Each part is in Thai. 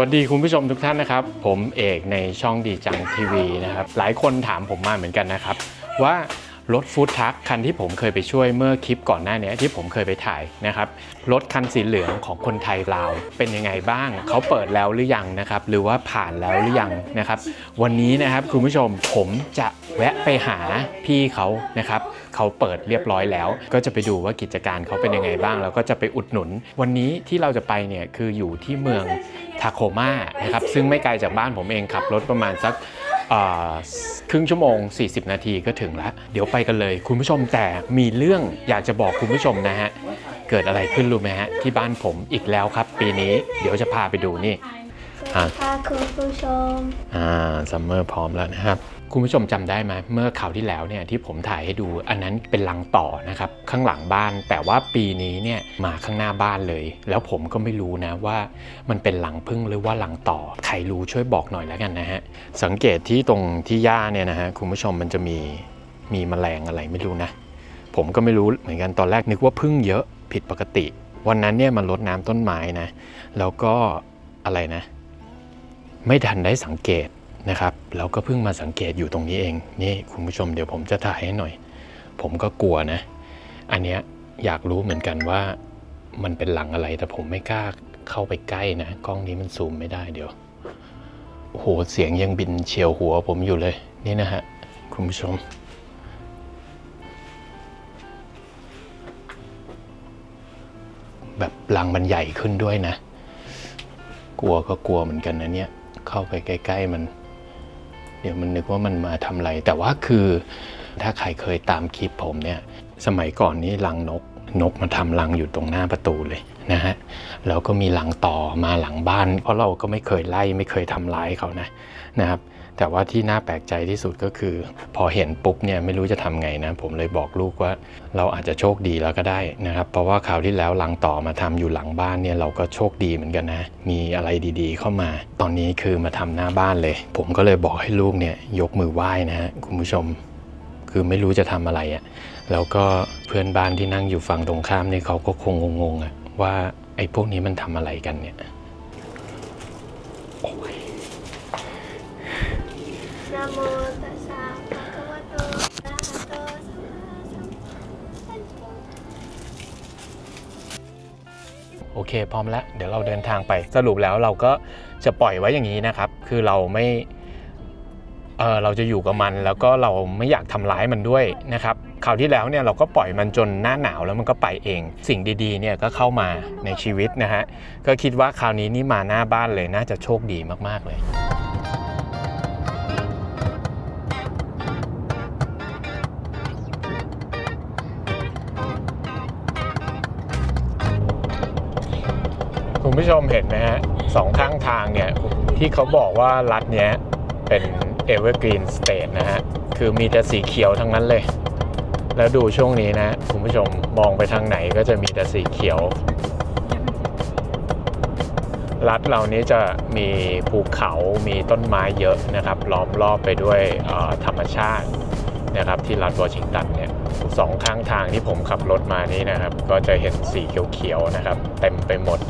วัสดีคุณผู้ชมทุกท่านนะครับ ผมเอกในช่องดีจังทีวีนะครับ หลายคนถามผมมาเหมือนกันนะครับ ว่า รถฟู้ดทัคคันที่ผมเคยไปช่วยเมื่อคลิปก่อนหน้านี้ที่ผมเคยไปถ่ายนะครับรถคันสีเหลืองของคนไทยลาว เป็นยังไงบ้าง เขาเปิดแล้วหรือยังนะครับ หรือว่าผ่านแล้วหรือยังนะครับ วันนี้นะครับคุณผู้ชมผมจะแวะไปหาพี่เขานะครับเขาเปิดเรียบร้อยแล้ว ก็จะไปดูว่ากิจการเขาเป็นยังไงบ้าง แล้วก็จะไปอุดหนุน วันนี้ที่เราจะไปเนี่ยคืออยู่ที่เมืองทาโคมานะครับซึ่งไม่ไกลจากบ้านผมเองขับรถประมาณสัก ครึ่งชั่วโมง 40 นาทีก็ถึงแล้ว เดี๋ยวไปกันเลย คุณผู้ชมแต่มีเรื่องอยากจะบอกคุณผู้ชมนะฮะ เกิดอะไรขึ้นรู้ไหมฮะ ที่บ้านผมอีกแล้วครับ ปีนี้เดี๋ยวจะพาไปดูนี่อะค่ะคุณผู้ชม อ่าซัมเมอร์พร้อมแล้วนะครับ คุณผู้ชมจำได้ไหมเมื่อคราวที่แล้วเนี่ยที่ผมถ่ายให้ดูอันนั้นเป็นลังต่อนะครับข้างหลังบ้าน แต่ว่าปีนี้เนี่ยมาข้างหน้าบ้านเลย แล้วผมก็ไม่รู้นะว่า มันเป็นหลังพึ่งหรือว่าหลังต่อใครรู้ช่วยบอกหน่อยแล้วกันนะฮะสังเกตที่ตรงที่หญ้าเนี่ยนะฮะคุณผู้ชมมันจะมีมีแมลงอะไรไม่รู้นะ ผมก็ไม่รู้เหมือนกันตอนแรกนึกว่าพึ่งเยอะผิดปกติ วันนั้นเนี่ยมันรดน้ำต้นไม้นะ แล้วก็อะไรนะ ไม่ทันได้สังเกต นะครับแล้วก็เพิ่งมาสังเกตอยู่ตรงนี้เองนี่คุณผู้ชมเดี๋ยวผมจะถ่ายให้หน่อย ผมก็กลัวนะ อันเนี้ยอยากรู้เหมือนกันว่ามันเป็นหลังอะไรแต่ผมไม่กล้าเข้าไปใกล้นะกล้องนี้มันซูมไม่ได้เดี๋ยวโอ้โหเสียงยังบินเฉียวหัวผมอยู่เลยนี่นะฮะคุณผู้ชม แบบรังมันใหญ่ขึ้นด้วยนะ กลัวก็กลัวเหมือนกันนะเนี่ยเข้าไปใกล้ ๆ มัน เดี๋ยวมันนึกว่ามันมาทำอะไร แต่ว่าคือถ้าใครเคยตามคลิปผมเนี่ยสมัยก่อนนี้รังนกนกมาทำรังอยู่ตรงหน้าประตูเลยนะฮะแล้วก็มีหลังต่อมาหลังบ้าน เพราะเราก็ไม่เคยไล่ไม่เคยทำร้ายเขานะนะครับ แต่ว่าที่น่าแปลกใจที่สุดก็คือ พอเห็นปุ๊บเนี่ยไม่รู้จะทำไงนะ ผมเลยบอกลูกว่าเราอาจจะโชคดีแล้วก็ได้นะครับ เพราะว่าคราวที่แล้วหลังต่อมาทำอยู่หลังบ้านเนี่ยเราก็โชคดีเหมือนกันนะ มีอะไรดีๆ เข้ามา ตอนนี้คือมาทำหน้าบ้านเลย ผมก็เลยบอกให้ลูกเนี่ยยกมือไหว้นะฮะคุณผู้ชม คือไม่รู้จะทำอะไรอะ่ะแล้วก็เพื่อนบ้านที่นั่งอยู่ฝั่งตรงข้ามเนี่ยเขาก็คงงงๆอะ่ะว่าไอ้พวกนี้มันทำอะไรกันเนี่ย นะโมตัสสะภะคะวะโตอะระหะโตสัมมาสัมพุทธัสสะโอเค พร้อมแล้ว เดี๋ยวเราเดินทางไปสรุปแล้วเราก็จะปล่อยไว้อย่างนี้นะครับ คือเราไม่เออเราจะอยู่กับมันแล้วก็เราไม่อยากทำร้ายมันด้วยนะครับคราวที่แล้วเนี่ยเราก็ปล่อยมันจนหน้าหนาวแล้วมันก็ไปเอง สิ่งดีๆเนี่ยก็เข้ามาในชีวิตนะฮะก็คิดว่าคราวนี้นี่มาหน้าบ้านเลยน่าจะโชคดีมากๆเลย คุณผู้ชมเห็นไหมฮะสองข้างทางเนี่ย ที่เขาบอกว่ารัฐเนี้ยเป็น Evergreen State นะฮะ คือมีแต่สีเขียวทั้งนั้นเลย แล้วดูช่วงนี้นะ คุณผู้ชมมองไปทางไหนก็จะมีแต่สีเขียว รัฐเรานี้จะมีภูเขามีต้นไม้เยอะนะครับ ล้อมรอบไปด้วยธรรมชาตินะครับ ที่รัฐวอชิงตันเนี่ยสองข้างทางที่ผมขับรถมานี้นะครับ ก็จะเห็นสีเขียวๆนะครับ เต็มไปหมด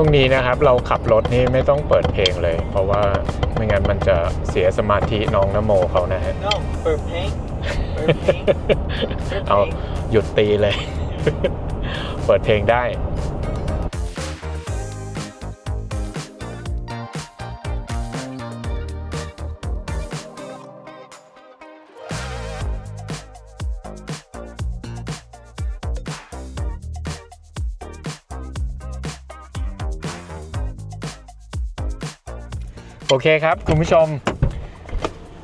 ช่วงนี้นะครับเราขับรถนี่ไม่ต้องเปิดเพลงเลย เพราะว่าไม่งั้นมันจะเสียสมาธิน้องนโมเขานะฮะ No, for paint. For paint. เอาหยุดตีเลย เปิดเพลงได้ โอเคครับ คุณผู้ชม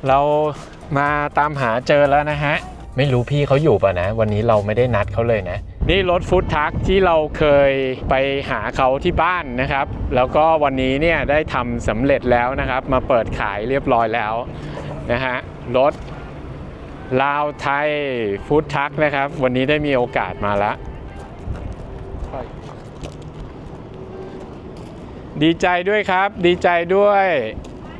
เรามาตามหาเจอแล้วนะฮะ ไม่รู้พี่เขาอยู่ป่ะนะ วันนี้เราไม่ได้นัดเขาเลยนะ นี่รถฟู้ดทักที่เราเคยไปหาเขาที่บ้านนะครับ แล้วก็วันนี้เนี่ยได้ทำสำเร็จแล้วนะครับ มาเปิดขายเรียบร้อยแล้วนะฮะรถลาวไทยฟู้ดทักนะครับ วันนี้ได้มีโอกาสมาแล้ว ดีใจด้วยครับ ดีใจด้วย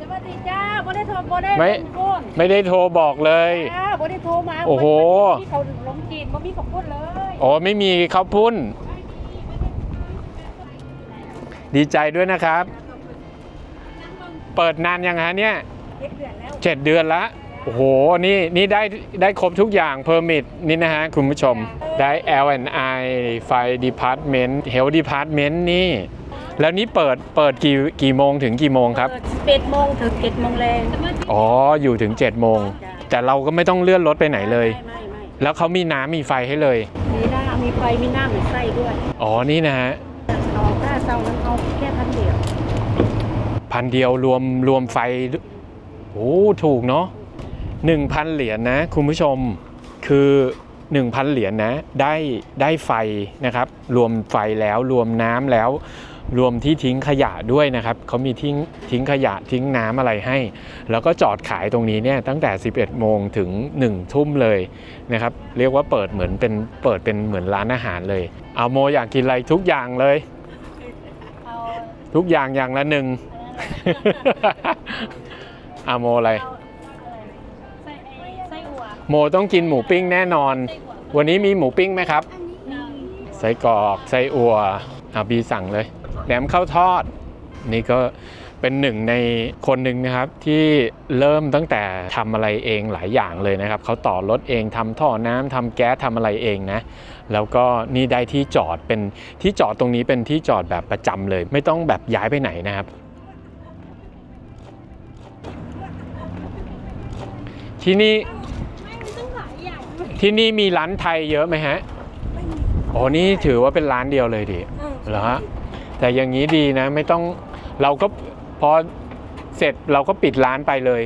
สวัสดีจ้าบ่ได้โทรบ่ได้ไม่ ลงก้นไม่ได้โทรบอกเลย จ้าบ่ได้โทรมาโอ้โหบ่มีเขาลงจีนบ่มีของก้นเลยโอ้ไม่มีข้าวปุ้น ดีใจด้วยนะครับ เปิดนานยังฮะเนี่ยเจ็ดเดือนแล้วเจ็ดเดือนละ โอ้โห นี่นี่ได้ได้ครบทุกอย่างเพอร์มิทนี่นะฮะคุณผู้ชม ได้ L&I ไฟ Department Health Department นี่ แล้วนี่เปิดเปิดกี่กี่โมงถึงกี่โมงครับ เปิดสิบเอ็ดโมงถึงเจ็ดโมงแรงอ๋ออยู่ถึง7โมงแต่เราก็ไม่ต้องเลื่อนรถไปไหนเลย ไม่ไม่ไม่แล้วเขามีน้ำมีไฟให้เลยมีหน้ามีไฟมีหน้ามีไส้ด้วยอ๋อนี่นะฮะเอาค่าเซานั้นเอาแค่พันเดียวพันเดียวรวมรวมไฟด้วยโอ้ถูกเนาะหนึ่งพันเหรียญนะคุณผู้ชมคือ 1,000 เหรียญนะได้ได้ไฟนะครับ รวมไฟแล้วรวมน้ำแล้ว รวมที่ทิ้งขยะด้วยนะครับเขามีทิ้งทิ้งขยะทิ้งน้ำอะไรให้ แล้วก็จอดขายตรงนี้เนี่ยตั้งแต่ 11 โมงถึง 1 ทุ่มเลยนะครับเรียกว่าเปิดเหมือนเป็นเปิดเป็นเหมือนร้านอาหารเลย เอาโมอยากกินอะไรทุกอย่างเลยเอาทุกอย่างอย่างละหนึ่งอาโมอะไรไส้ไอ้ไส้อั่วโมต้องกินหมูปิ้งแน่นอน วันนี้มีหมูปิ้งไหมครับ ไส้กรอก ไส้อัวอาบีสั่งเลย แหนมข้าวทอด นี่ก็เป็นหนึ่งในคนหนึ่งนะครับที่เริ่มตั้งแต่ทำอะไรเองหลายอย่างเลยนะครับเขาต่อรถเองทำท่อน้ำทำแก๊สทำอะไรเองนะแล้วก็นี่ได้ที่จอดเป็นที่จอดตรงนี้เป็นที่จอดแบบประจำเลย ไม่ต้องแบบย้ายไปไหนนะครับ ที่นี่ที่นี่มีร้านไทยเยอะไหมฮะโอ้นี่ถือว่าเป็นร้านเดียวเลยดิเหรอฮะ แต่อย่างนี้ดีนะไม่ต้องเราก็พอเสร็จเราก็ปิดร้านไปเลย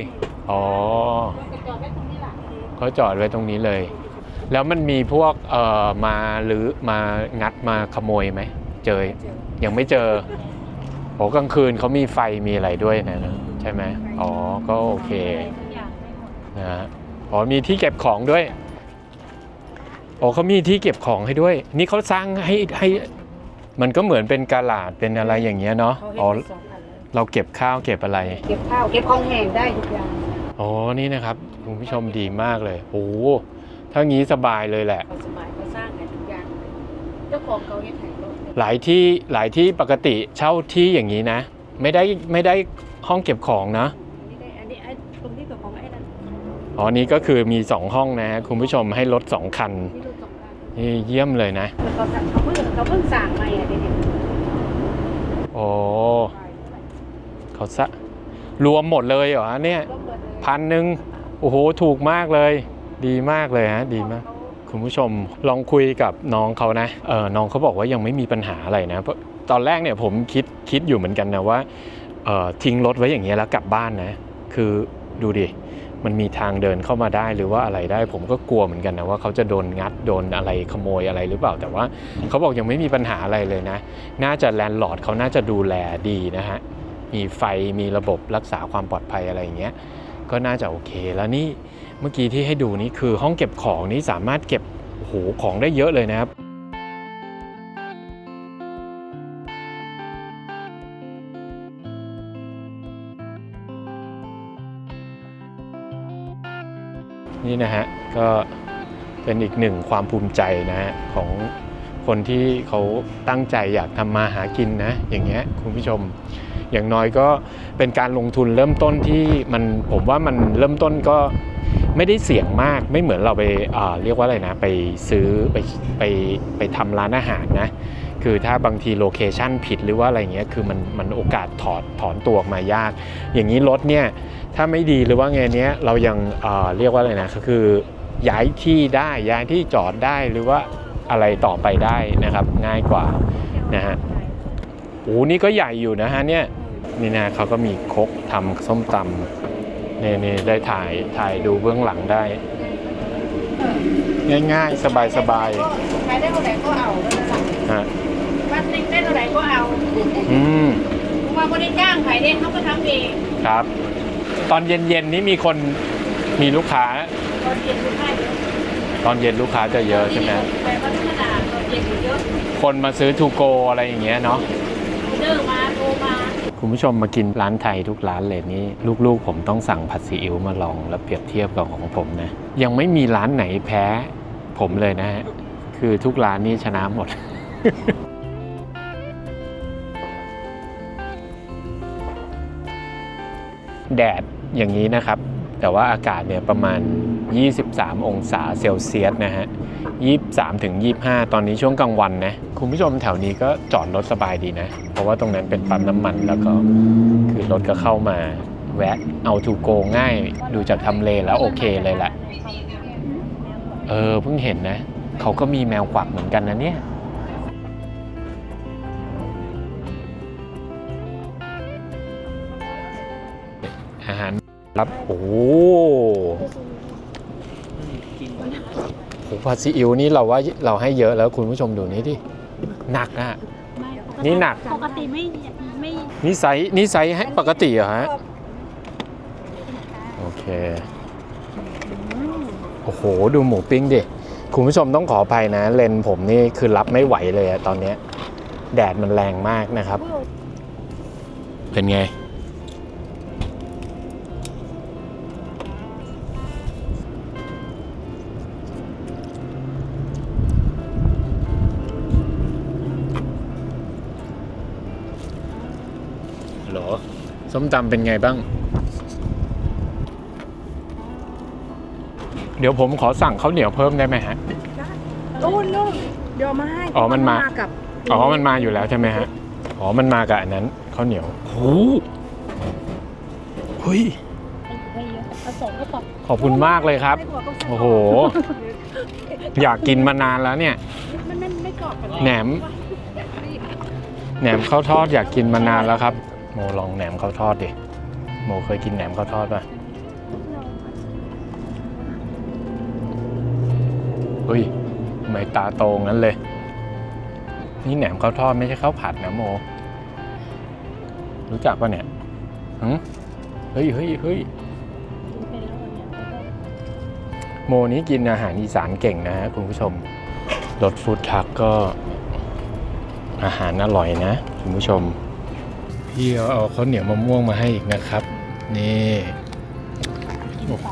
อ๋อจอดไว้ตรงนี้แหละเขาจอดไว้ตรงนี้เลย แล้วมันมีพวกเอ่อมาหรือมางัดมาขโมยไหม เจอ ยังไม่เจอโอ้กลางคืนเขามีไฟมีอะไรด้วยนะใช่ไหมอ๋อ ก็โอเคนะฮะอ๋อมีที่เก็บของด้วยโอ้เขามีที่เก็บของให้ด้วย นี่เขาสร้างให้ให้ มันก็เหมือนเป็นกาลาดเป็นอะไรอย่างเงี้ยเนาะเขาอ๋อให้สองพันเลยเราเก็บข้าวเก็บอะไร เก็บข้าวเก็บของแห้งได้ทุกอย่างอ๋อ นี่นะครับคุณผู้ชมดีมากเลยโอ้ถ้างี้สบายเลยแหละ เขาสบายเขาสร้างกันทุกอย่างเลยเจ้าของเขาให้ถ่ายรูปหลายที่หลายที่ปกติเช่าที่อย่างนี้นะ ไม่ได้ไม่ได้ห้องเก็บของนะนี่ได้อันนี้ไอ้ตรงนี้กับของไอ้นั่นอ๋อ นี่ก็คือมี 2 ห้องนะฮะคุณผู้ชมให้รถ2คัน นี่รูปสองพันนี่ เยี่ยมเลยนะแล้วเขาสั่งเขาเพิ่งเขาเพิ่งสั่งมาอะเดี๋ยวนี้โอ้เขาซะรวมหมดเลยเหรอเนี่ยก็เปิดเลยพันหนึ่งโอ้โหถูกมากเลย ดีมากเลยฮะดีมากคุณผู้ชมลองคุยกับน้องเขานะเออน้องเขาบอกว่ายังไม่มีปัญหาอะไรนะ เพราะตอนแรกเนี่ยผมคิดคิดอยู่เหมือนกันนะว่าเออทิ้งรถไว้อย่างเงี้ยแล้วกลับบ้านนะ คือดูดิ มันมีทางเดินเข้ามาได้หรือว่าอะไรได้ ผมก็กลัวเหมือนกันนะว่าเขาจะโดนงัดโดนอะไรขโมยอะไรหรือเปล่า แต่ว่าเขาบอกยังไม่มีปัญหาอะไรเลยนะ น่าจะแลนด์ลอร์ดเขาน่าจะดูแลดีนะฮะมีไฟมีระบบรักษาความปลอดภัยอะไรอย่างเงี้ยก็น่าจะโอเคแล้วนี่เมื่อกี้ที่ให้ดูนี่คือห้องเก็บของนี่สามารถเก็บโอ้โหของได้เยอะเลยนะครับ นี่นะฮะก็เป็นอีกหนึ่งความภูมิใจนะฮะของคนที่เขาตั้งใจอยากทำมาหากินนะอย่างเงี้ยคุณผู้ชม อย่างน้อยก็เป็นการลงทุนเริ่มต้นที่มันผมว่ามันเริ่มต้นก็ไม่ได้เสี่ยงมากไม่เหมือนเราไปอ่าเรียกว่าอะไรนะ ไปซื้อไปไปไปทำร้านอาหารนะ คือถ้าบางทีโลเคชันผิดหรือว่าอะไรเงี้ยคือมันมันโอกาสถอดถอนตัวออกมายาก อย่างนี้รถเนี่ยถ้าไม่ดีหรือว่าไงเนี้ยเรายังอ่าเรียกว่าอะไรนะก็คือย้ายที่ได้ย้ายที่จอดได้หรือว่าอะไรต่อไปได้นะครับง่ายกว่านะฮะโอ้นี่ก็ใหญ่อยู่นะฮะเนี่ยนี่นะเขาก็มีครกทำส้มตำนี่นี่ได้ถ่ายถ่ายดูเบื้องหลังได้ ง่ายๆ สบายขายได้เท่าไหร่ก็เอาแล้วนะๆฮะ วันหนึงได้เท่าไหร่ก็เอาอืมเพราะว่าไม่ได้จ้างขายเองเขาก็ทำเองครับ ตอนเย็นๆนี่มีคนมีลูกค้า ตอนเย็นลูกค้าเยอะตอนเย็นลูกค้าจะเยอะใช่ไหมแต่วันธรรมดาตอนเย็นอยู่เยอะคนมาซื้อทูโกอะไรอย่างเงี้ยเนาะ เดินมาโทรมาคุณผู้ชมมากินร้านไทยทุกร้านเลยนี่ลูกๆ ผมต้องสั่งผัดซีอิ๊วมาลองแล้วเปรียบเทียบกับของผมนะ ยังไม่มีร้านไหนแพ้ผมเลยนะฮะ คือทุกร้านนี่ชนะหมด แดดอย่างนี้นะครับ แต่ว่าอากาศเนี่ยประมาณ 23 องศาเซลเซียสนะฮะ 23ถึง25 ตอนนี้ช่วงกลางวันนะ คุณผู้ชมแถวนี้ก็จอดรถสบายดีนะ เพราะว่าตรงนั้นเป็นปั๊มน้ำมันแล้วก็คือรถก็เข้ามาแวะเอาทูโกง่ายดูจากทำเลแล้วโอเคเลยแหละ เออเพิ่งเห็นนะ เขาก็มีแมวกวักเหมือนกันนะเนี่ย อาหารรับโอ้โหกินโหผัดซีอิ๊วนี่เราว่าเราให้เยอะแล้วคุณผู้ชมดูนี้ดิหนักอะไม่ปกตินี่หนัก ปกติไม่ไม่นี่ไซส์นี่ไซส์ให้ปกติเหรอฮะโอเค โอ้โห ดูหมูปิ้งดิ คุณผู้ชมต้องขออภัยนะ เลนส์ผมนี่คือรับไม่ไหวเลยอะตอนเนี้ยแดดมันแรงมากนะครับ เป็นไง ส้มตำเป็นไงบ้าง เดี๋ยวผมขอสั่งข้าวเหนียวเพิ่มได้ไหมฮะ นู่นนู่นเดี๋ยวเอามาให้อ๋อมันมากับอ๋อ มันมาอยู่แล้วใช่ไหมฮะ อ๋อ มันมากับอันนั้นข้าวเหนียวโอ้เฮ้ย ไม่เยอะผสมก็ตกขอบคุณมากเลยครับไส้กรอกก็ไส้กรกโอ้โห อยากกินมานานแล้วเนี่ย มันไม่ไม่กรอบกันแหนม แหนมข้าวทอดอยากกินมานานแล้วครับ โมลองแหนมข้าวทอดดิ โมเคยกินแหนมข้าวทอดป่ะเฮ้ยทำไมตาโตงั้นเลย นี่แหนมข้าวทอดไม่ใช่ข้าวผัดนะโม รู้จักป่ะเนี่ยหึเฮ้ยเฮ้ยเฮ้ยโมนี้กินอาหารอีสานเก่งนะฮะคุณผู้ชม รถฟู้ดทักก็อาหารอร่อยนะ คุณผู้ชม พี่เอาเอาข้าวเหนียวมะม่วงมาให้อีกนะครับ นี่โอ้โห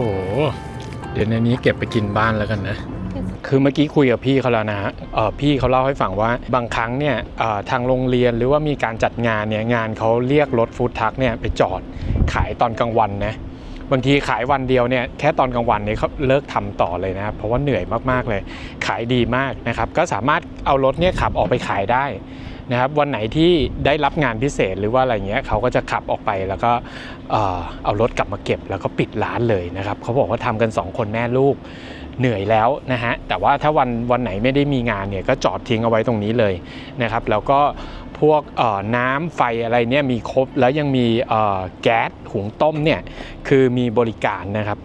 เดี๋ยวในนี้เก็บไปกินบ้านแล้วกันนะ คือเมื่อกี้คุยกับพี่เขาแล้วนะฮะเอ่อพี่เขาเล่าให้ฟังว่าบางครั้งเนี่ยเอ่อทางโรงเรียนหรือว่ามีการจัดงานเนี่ยงานเขาเรียกรถฟู้ดทักเนี่ยไปจอดขายตอนกลางวันนะบางทีขายวันเดียวเนี่ยแค่ตอนกลางวันเนี่ยเขาเลิกทำต่อเลยนะครับเพราะว่าเหนื่อยมากๆเลย ขายดีมากนะครับ ก็สามารถเอารถเนี่ยขับออกไปขายได้ นะครับวันไหนที่ได้รับงานพิเศษหรือว่าอะไรเงี้ยเขาก็จะขับออกไปแล้วก็เอารถกลับมาเก็บ แล้วก็ปิดร้านเลยนะครับเขาบอกว่าทำกัน 2 คนแม่ลูกเหนื่อยแล้วนะฮะแต่ว่าถ้าวันวันไหนไม่ได้มีงานเนี่ยก็จอดทิ้งเอาไว้ตรงนี้เลยนะครับแล้วก็พวกน้ำไฟอะไรเนี่ยมีครบแล้วยังมีแก๊สหุงต้มเนี่ยคือมีบริการนะครับ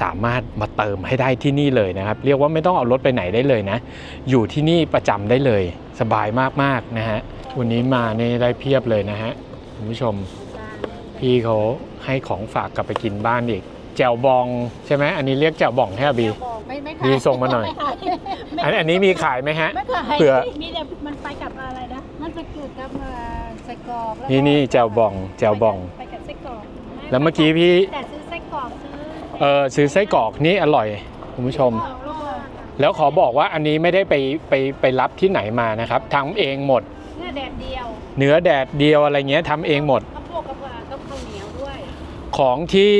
สามารถมาเติมให้ได้ที่นี่เลยนะครับ เรียกว่าไม่ต้องเอารถไปไหนได้เลยนะ อยู่ที่นี่ประจำได้เลย สบายมากๆนะฮะวันนี้มานี่ได้เพียบเลยนะฮะคุณผู้ชม พี่เขาให้ของฝากกลับไปกินบ้านอีกแจ่วบองใช่ไหมอันนี้เรียกแจ่วบองแค่บีไม่ไม่บีส่งมาหน่อยไม่อันอันนี้มีขายไหมฮะไม่ขายเผื่อมีแต่มันไปกับอะไรนะมันจะเกิดกับเอ่อไส้กรอกแล้วก็นี่นี่แจ่วบองแจ่วบองไปกับไส้กรอกแล้วเมื่อกี้พี่ เออซื้อไส้กรอกนี่อร่อยคุณผู้ชม แล้วขอบอกว่าอันนี้ไม่ได้ไปไปไปรับที่ไหนมานะครับทำเองหมด เนื้อแดดเดียวเนื้อแดดเดียวอะไรเงี้ยทำเองหมด ข้าวโพดกับว่ากับข้าวเหนียวด้วยของที่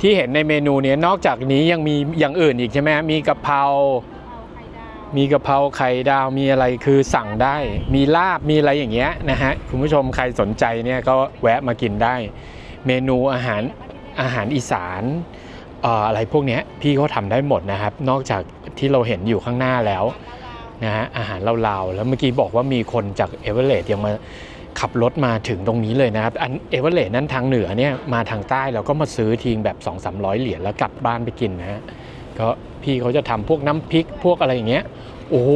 ที่เห็นในเมนูเนี้ยนอกจากนี้ยังมีอย่างอื่นอีกใช่ไหมฮะมีกะเพรา เอาไข่ดาวมีกะเพราไข่ดาวมีอะไรคือสั่งได้ มีลาบมีอะไรอย่างเงี้ยนะฮะคุณผู้ชมใครสนใจเนี่ยก็แวะมากินได้ เมนูอาหารอาหารอีสานเอะไรพวกนี้พี่เขาทำได้หมดนะครับ นอกจากที่เราเห็นอยู่ข้างหน้าแล้วนะฮะอาหารลาวๆแล้วเมื่อกี้บอกว่ามีคนจากเอเวอเรสต์ยังมาขับรถมาถึงตรงนี้เลยนะครับ อันเอเวอเรสต์นั้นทางเหนือเนี่ยมาทางใต้เราก็มาซื้อทีงแบบ 2 3 0 0 เหรียญแล้วกลับบ้านไปกินนะฮะก็พี่เขาจะทำพวกน้ำพริกพวกอะไรอย่างเงี้ยโอ้โห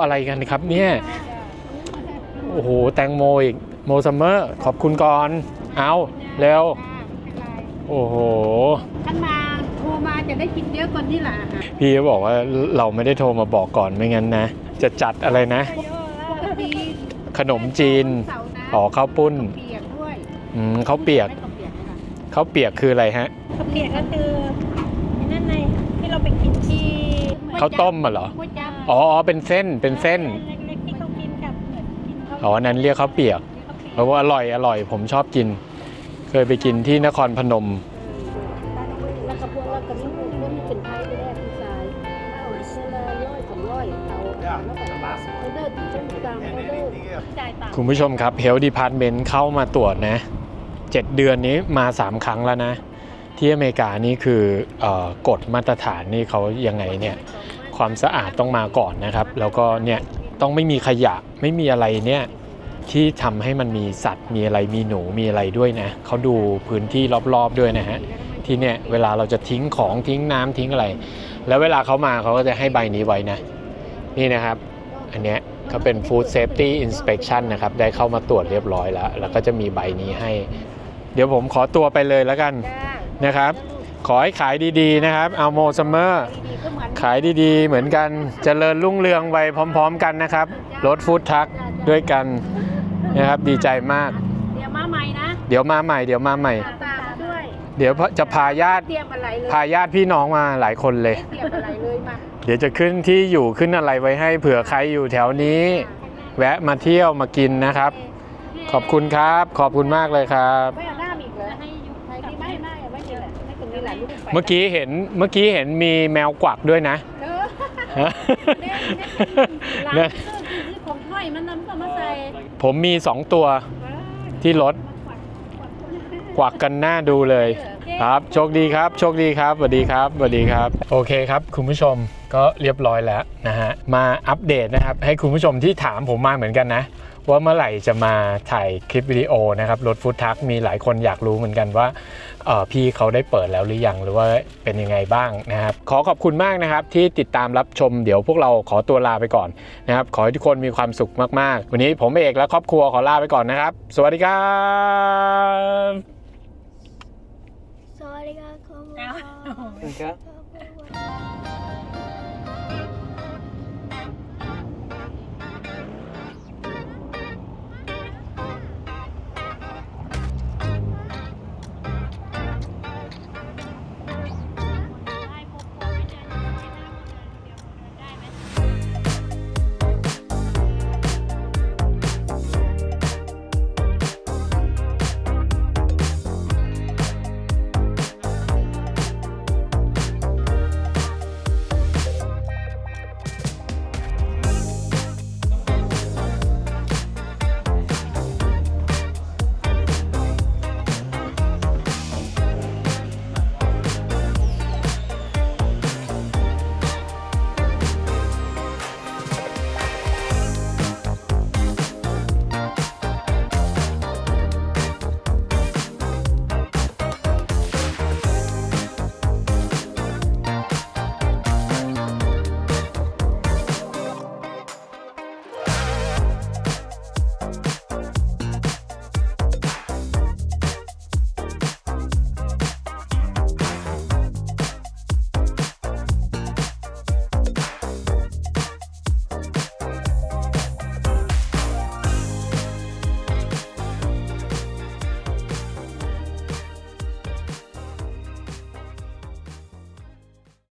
อะไรกันครับเนี่ยโอ้โหแตงโมอีกโมซัมเมอร์ขอบคุณก่อนเอาเร็ว โอ้โหท่านมาโทรมาจะได้กินเยอะกว่านี้แหละอาหารพี่ก็บอกว่าเราไม่ได้โทรมาบอกก่อนไม่งั้นนะ จะจัดอะไรนะ ปกติขนมจีน เสาร์นะอ๋อข้าวปุ้น เปียกด้วยอืมข้าวเปียกไม่ต้องเปียกเลยค่ะข้าวเปียกคืออะไรฮะข้าวเปียกก็คือไอ้นั่นไงที่เราไปกินที่ข้าวต้มมาเหรอก๋วยจั๊บอ๋ออ๋อเป็นเส้นเป็นเส้นเล็กๆที่เขากินกับเหมือนกินข้าวอ๋ออันนั้นเรียกข้าวเปียก เพราะว่าอร่อยอร่อยผมชอบกิน เคยไปกินที่นครพนม แล้วก็พวกเราก็มีคนที่เป็นไทยไปแรกที่สายเอาเซลาร้อยสองร้อยเอาเอาแล้วก็เอาเดินจนกลางเอาเดินจ่ายตังค์คุณผู้ชมครับ Health Department เข้ามาตรวจนะ 7 เดือนนี้มา 3 ครั้งแล้วนะ ที่อเมริกานี่คือเออกฎมาตรฐานนี่เขายังไงเนี่ย ความสะอาดต้องมาก่อนนะครับ แล้วก็เนี่ยต้องไม่มีขยะไม่มีอะไรเนี่ย ที่ทำให้มันมีสัตว์มีอะไรมีหนูมีอะไรด้วยนะเขาดูพื้นที่รอบๆด้วยนะฮะที่เนี่ยเวลาเราจะทิ้งของทิ้งน้ำทิ้งอะไร แล้วเวลาเขามาเขาก็จะให้ใบนี้ไว้นะ นี่นะครับ อันเนี้ยเขาเป็น Food Safety Inspection นะครับ ได้เข้ามาตรวจเรียบร้อยแล้ว แล้วก็จะมีใบนี้ให้ เดี๋ยวผมขอตัวไปเลยแล้วกันนะครับ ขอให้ขายดีๆนะครับเอาโมซัมเมอร์ขายดีๆ เหมือนกันเจริญรุ่งเรืองไปพร้อม ๆ กันนะครับรถฟู้ดทัก ด้วยกันนะครับดีใจมาก เดี๋ยวมาใหม่นะเดี๋ยวมาใหม่เดี๋ยวมาใหม่ ตามด้วยเดี๋ยวจะพาญาติเตรียมอะไรเลยพาญาติพี่น้องมาหลายคนเลยเตรียมอะไรเลยมาเดี๋ยวจะขึ้นที่อยู่ขึ้นอะไรไว้ให้เผื่อใครอยู่แถวนี้ แวะมาเที่ยวมากินนะครับ ขอบคุณครับ ขอบคุณมากเลยครับ ไม่เอาหน้ามีอีกเหรอให้ยุใครที่ไม่ไม่เอาไว้นี่แหละให้ตรงนี้แหละลูกไปเมื่อกี้เห็นเมื่อกี้เห็นมีแมวกวักด้วยนะ เออฮะเล่นเล่นร้านซื้อซื้อของถ้อยมันนำก็มาใส่ ผมมี2ตัวที่รถกวักกันหน้าดูเลยครับโชคดีครับโชคดีครับสวัสดีครับสวัสดีครับ โอเคครับคุณผู้ชมก็เรียบร้อยแล้วนะฮะมาอัปเดตนะครับ ให้คุณผู้ชมที่ถามผมมาเหมือนกันนะว่าเมื่อไหร่จะมาถ่ายคลิปวิดีโอนะครับรถฟู้ดทักมีหลายคนอยากรู้เหมือนกันว่าเอ่อ พี่เขาได้เปิดแล้วหรือยังหรือว่าเป็นยังไงบ้างนะครับ ขอขอบคุณมากนะครับที่ติดตามรับชมเดี๋ยวพวกเราขอตัวลาไปก่อนนะครับ ขอให้ทุกคนมีความสุขมากๆ วันนี้ผมเอกและครอบครัวขอลาไปก่อนนะครับ สวัสดีครับสวัสดีค่ะคุณผู้ชม Okay. ขอบคุณ